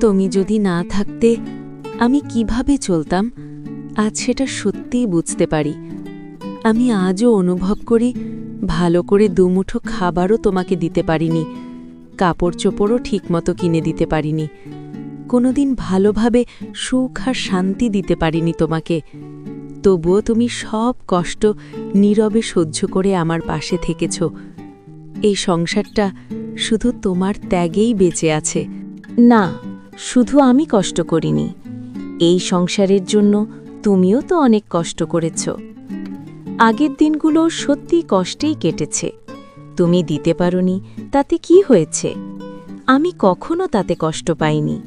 তুমি যদি না থাকতে, আমি কীভাবে চলতাম? আজ সেটা সত্যিই বুঝতে পারি। আমি আজও অনুভব করি, ভালো করে দুমুঠো খাবারও তোমাকে দিতে পারিনি। কাপড় চোপড়ও ঠিকমতো কিনে দিতে পারিনি। কোনোদিন ভালোভাবে সুখ আর শান্তি দিতে পারিনি তোমাকে। তবুও তুমি সব কষ্ট নীরবে সহ্য করে আমার পাশে থেকেছ। এই সংসারটা শুধু তোমার ত্যাগেই বেঁচে আছে। না শুধু আমি কষ্ট করিনি। এই সংসারের জন্য তুমিও তো অনেক কষ্ট করেছ। আগের দিনগুলো সত্যি কষ্টেই কেটেছে। তুমি দিতে পারোনি, তাতে কি হয়েছে? আমি কখনো তাতে কষ্ট পাইনি।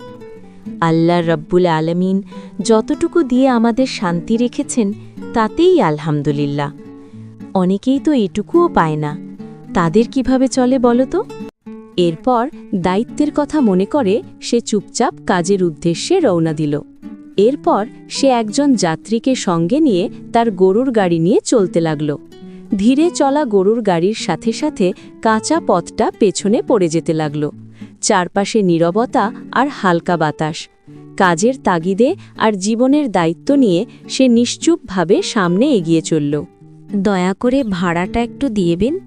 আল্লাহ রব্বুল আলমিন যতটুকু দিয়ে আমাদের শান্তি রেখেছেন, তাতেই আলহামদুলিল্লাহ। অনেকেই তো এটুকুও পায় না। তাদের কীভাবে চলে বলো তো? এরপর দায়িত্বের কথা মনে করে সে চুপচাপ কাজের উদ্দেশ্যে রওনা দিল। এরপর সে একজন যাত্রীকে সঙ্গে নিয়ে তার গরুর গাড়ি নিয়ে চলতে লাগল। ধীরে চলা গরুর গাড়ির সাথে সাথে কাঁচা পথটা পেছনে পড়ে যেতে লাগল। চারপাশে নীরবতা আর হালকা বাতাস। কাজের তাগিদে আর জীবনের দায়িত্ব নিয়ে সে নিশ্চুপভাবে সামনে এগিয়ে চলল। দয়া করে ভাড়াটা একটু দিয়েবেন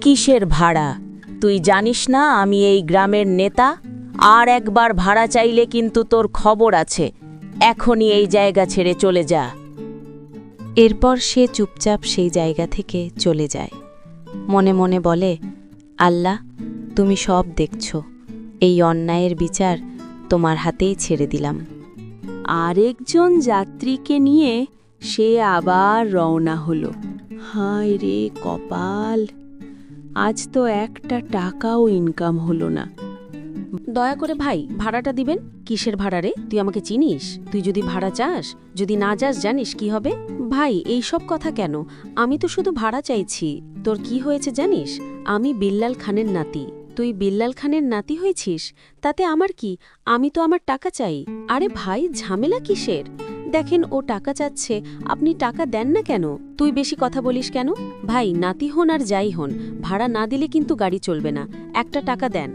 কিসের ভাড়া? তুই জানিস না আমি এই গ্রামের নেতা? আর একবার ভাড়া চাইলে কিন্তু তোর খবর আছে। এখনই এই জায়গা ছেড়ে চলে যা। এরপর সে চুপচাপ সেই জায়গা থেকে চলে যায়। মনে মনে বলে আল্লাহ তুমি সব দেখছ। এই অন্যায়ের বিচার তোমার হাতেই ছেড়ে দিলাম। আরেকজন যাত্রীকে নিয়ে সে আবার রওনা হলো। হায় রে কপাল! আজ তো একটা টাকাও ইনকাম হলো না। দয়া করে ভাই, ভাড়াটা দিবেন? কিসের ভাড়া রে? তুই আমাকে চিনিস? তুই যদি ভাড়া চাস, যদি না যাস জানিস কি হবে? ভাই, এই সব কথা কেন? আমি তো শুধু ভাড়া চাইছি। তোর কি হয়েছে জানিস? আমি বিল্লাল খানের নাতি। তুই বিল্লাল খানের নাতি হয়েছিস? তাতে আমার কি? আমি তো আমার টাকা চাই। আরে ভাই, ঝামেলা কিসের? দেখেন ও টাকা চাচ্ছে, আপনি টাকা দেন না কেন? তুই বেশি কথা বলিস কেন? ভাই, নাতি হন আর যাই হন, ভাড়া না দিলে কিন্তু গাড়ি চলবে না, একটা টাকা দেন।